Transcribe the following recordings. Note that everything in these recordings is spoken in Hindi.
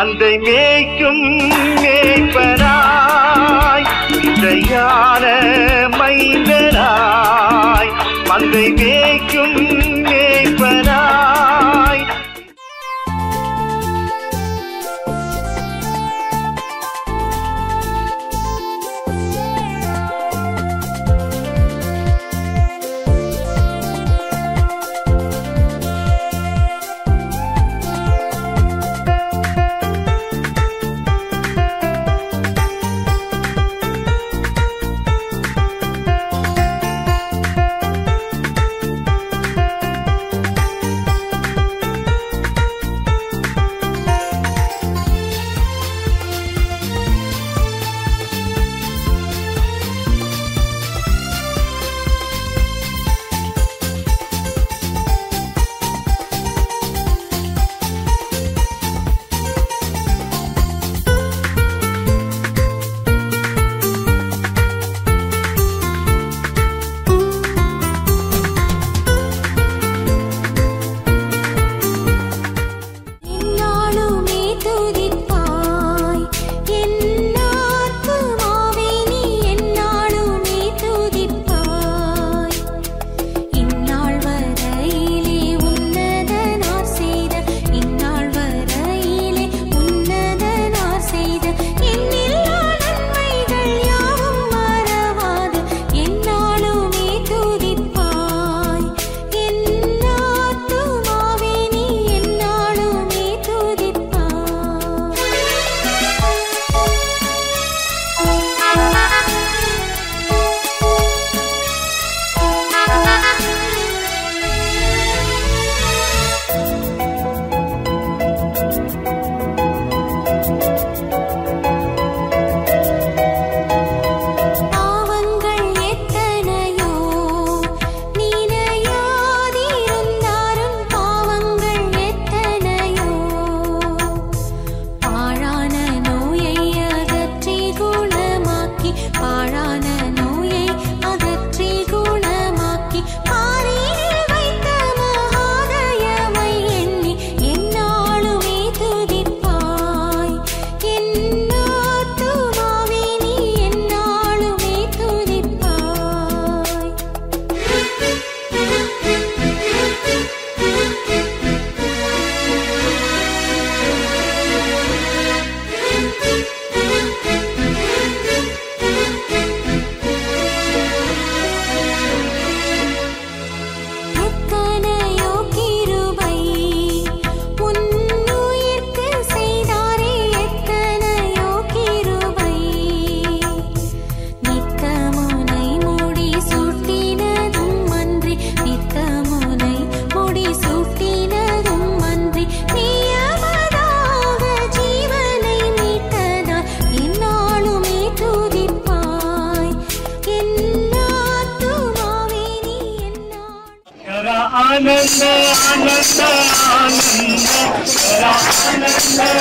பந்தை மேய்க்கும் மேய்ப்பராய் இசையான மைந்தராய் பந்தை மேய்க்கும்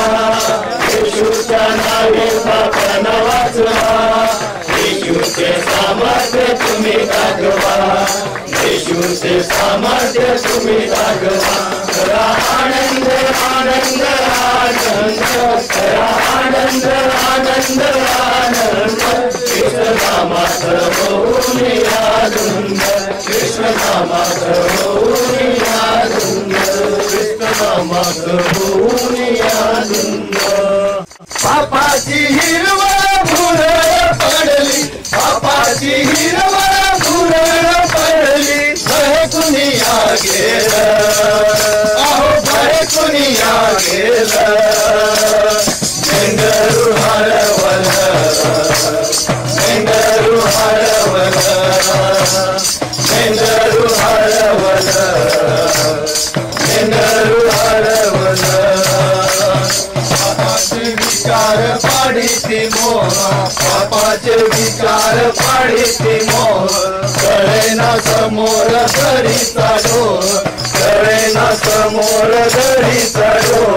येशूच्या नावे पापन वाचवा येशूचे सामर्थ्य तुम्ही दाखवा येशूचे सामर्थ्य तुम्ही दाखवा करा आनंद आनंद आनंद आनंद आनंद आनंद कृष्ण नामात आनंद कृष्ण नामात भाग होऊन आनंद बापाची हिरवळ भुरळ पडली. बापाची हिरवळ भुरळ पडली. भयकुनिया गेलं अहो भयकुनिया गेलं मनाचे विचार पाडिती मोर कळेना समोर घरी चालो करे ना समोर घरी चालो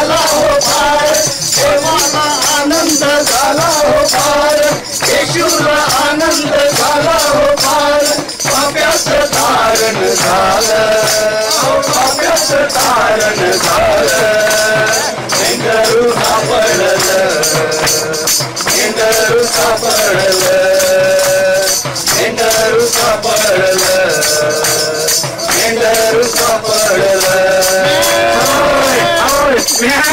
झाला हो पार देवाला आनंद झाला हो पार येशूला आनंद झाला हो पार पाप्यास तारण झालं. पाप्यास तारण झालं. मेंढरू सापडलं. मेंढरू सापडलं. मेंढरू सापडलं. मेंढरू सापडलं. Yeah.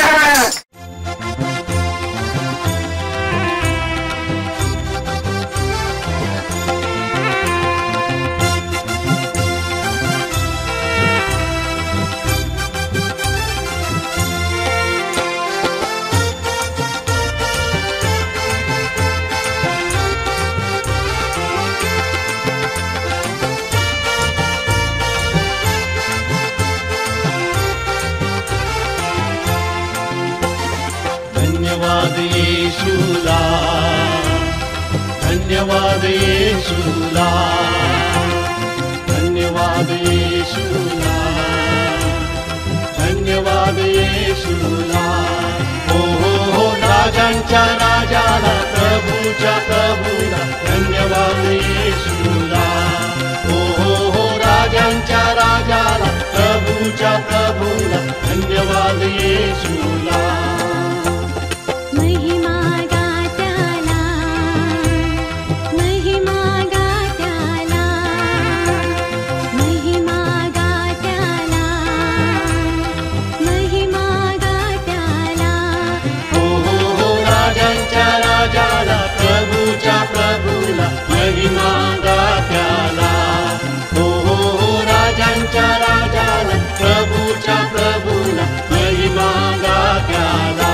प्रभूच्या प्रभूला महिमा गात्याला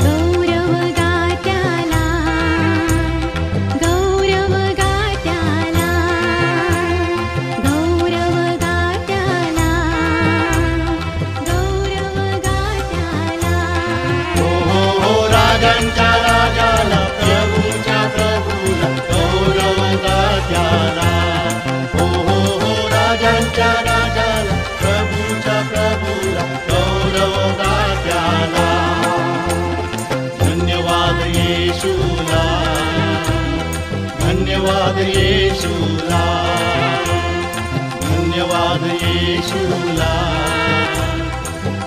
गौरव गात्याला गौरव गात्याला गौरव गात्याला गौरव गात्याला हो हो हो राजांच्या येशूला धन्यवाद येशूला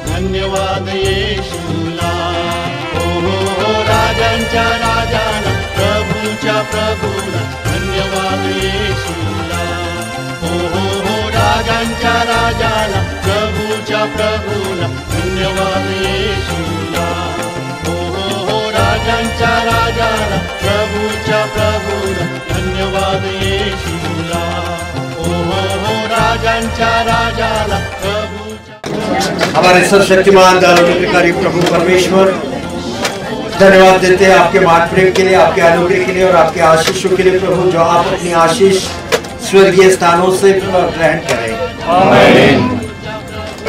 धन्यवाद येशूला हो राजांच्या राजाला प्रभूच्या प्रभूला धन्यवाद येशूला हो हो हो राजांच्या राजाला प्रभूच्या प्रभूला धन्यवाद येशूला हो हो हो राजांच्या राजाला प्रभूच्या प्रभूला धन्यवाद येशूला हो हो हो राजांच्या राजाला प्रभूच्या हमारे सर्वशक्तिमान दारोकारी प्रभु परमेश्वर धन्यवाद देते हैं आपके महाप्रेम के लिए आपके अनुग्रह के लिए और आपके आशीषों के लिए प्रभु जो आप अपनी आशीष स्वर्गीय स्थानों से ग्रहण करें।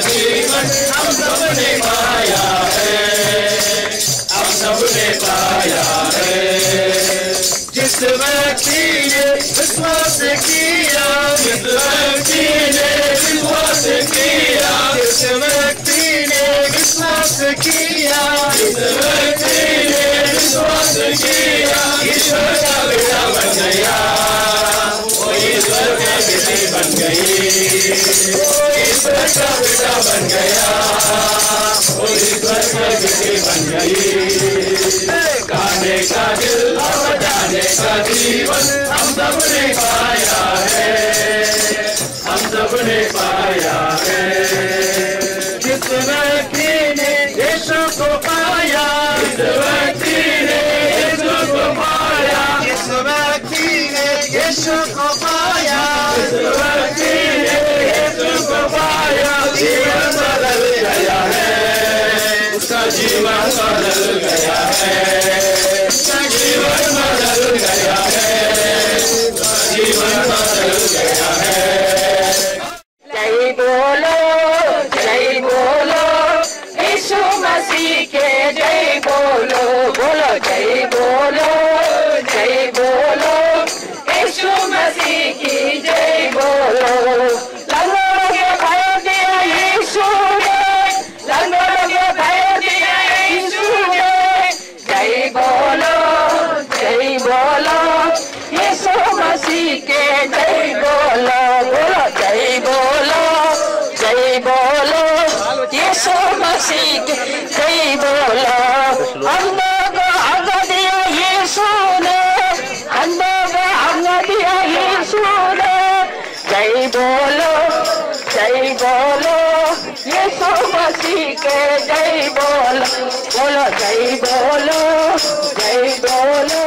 जीवन हम सबने पाया है हम सबने पाया है जिस व्यक्ति ने विश्वास किया जिस व्यक्ति ने विश्वास किया जिस व्यक्ति ने विश्वास किया जिस व्यक्ति ने विश्वास किया ईश्वर का बेटा बन गया ईश्वर का बेटी बन गई गया वो बन गई जाने का हम सबने पाया है हम सबने पाया है जिस व्यक्ति ने यीशु को पाया को पाया जिस व्यक्ति यीशु को पाया पाया जीवन बदल गया है। उसका जीवन बदल गया है। यीशु मसीह के जय बोलो अंधों को अंग दिया यीशु ने अंधों को अंग दिया यीशु ने जय बोलो जय बोलो यीशु मसीह के जय बोलो बोलो जय बोलो जय बोलो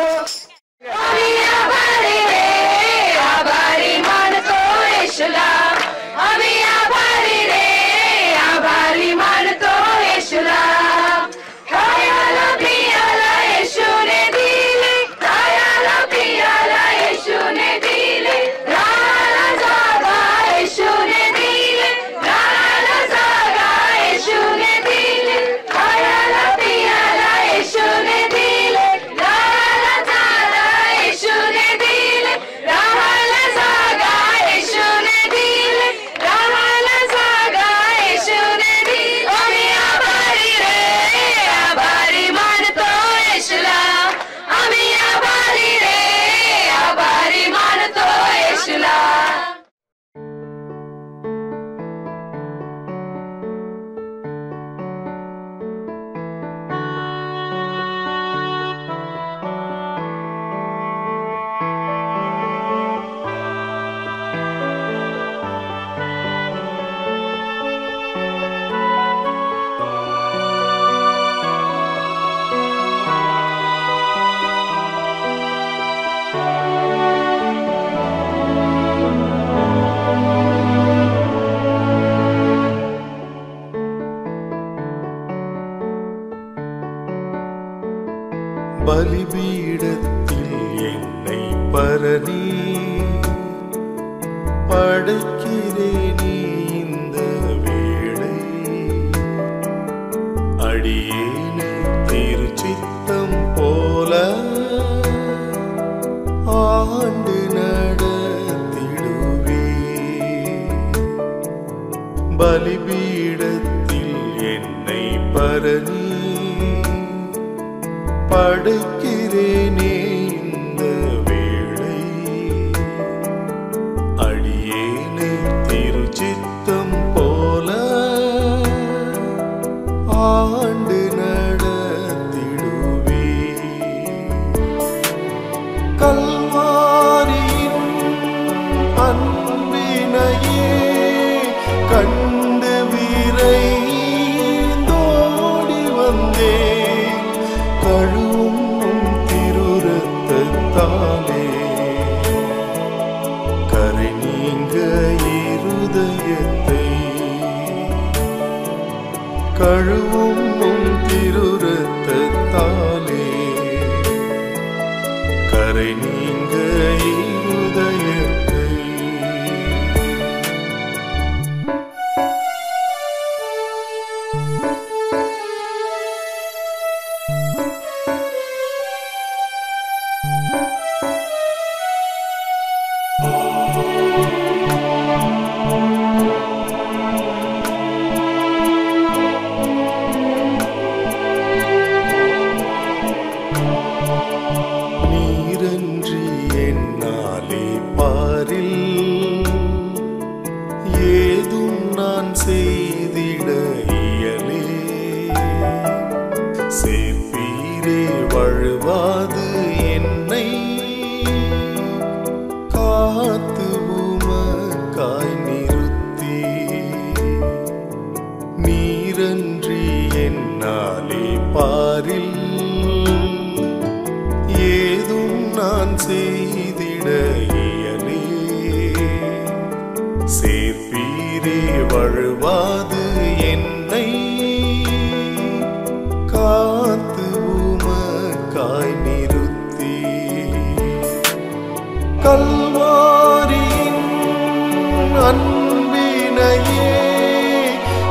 பலிபீடத்தில் என்னை பரணி. படைக்கிறேனே இந்த வேளை. அடியேனே திருச்சித்தம் போல ஆண்டு நடத்திடுவே. பலிபீடத்தில் படுக்கிறேன்.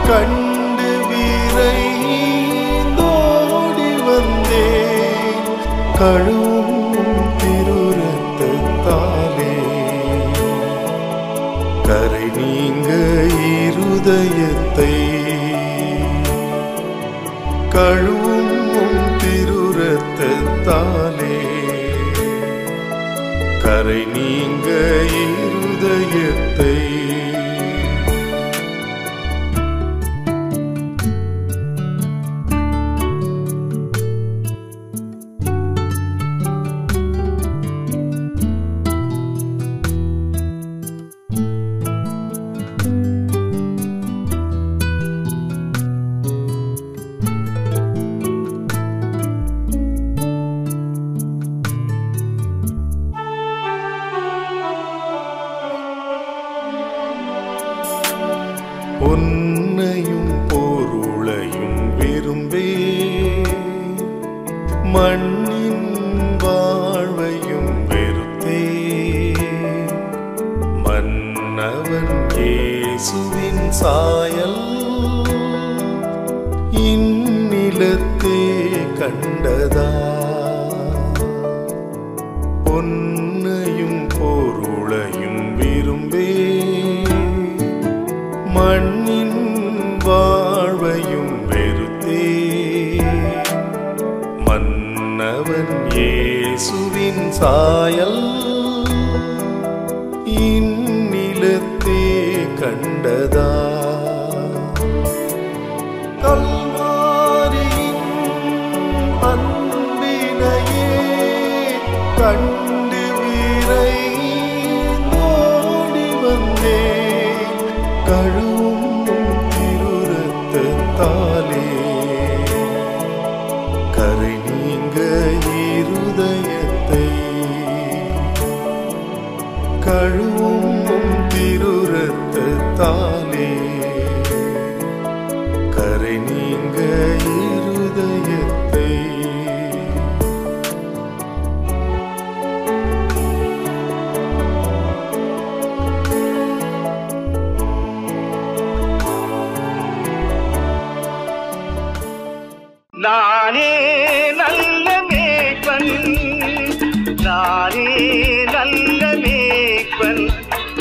கண்டு விரைந்தோடி வந்தேன். கழுவும் திருரத்தாலே கரை நீங்க இருதயத்தை. கழுவும் திருரத்தாலே கரை நீங்க இருதயத்தை. pun the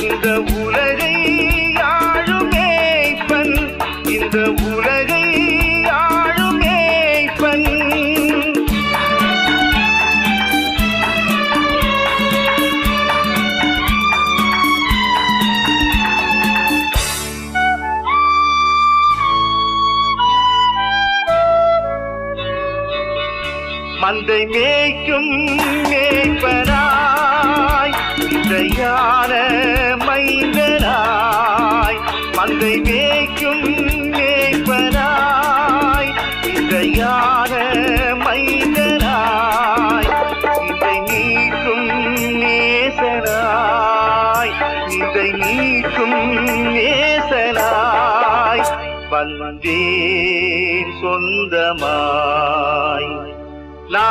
இந்த உலகை யாழும் ஏய்ப்பன் இந்த உலகை யாழும் ஏய்ப்பன் மந்தை மே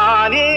那年。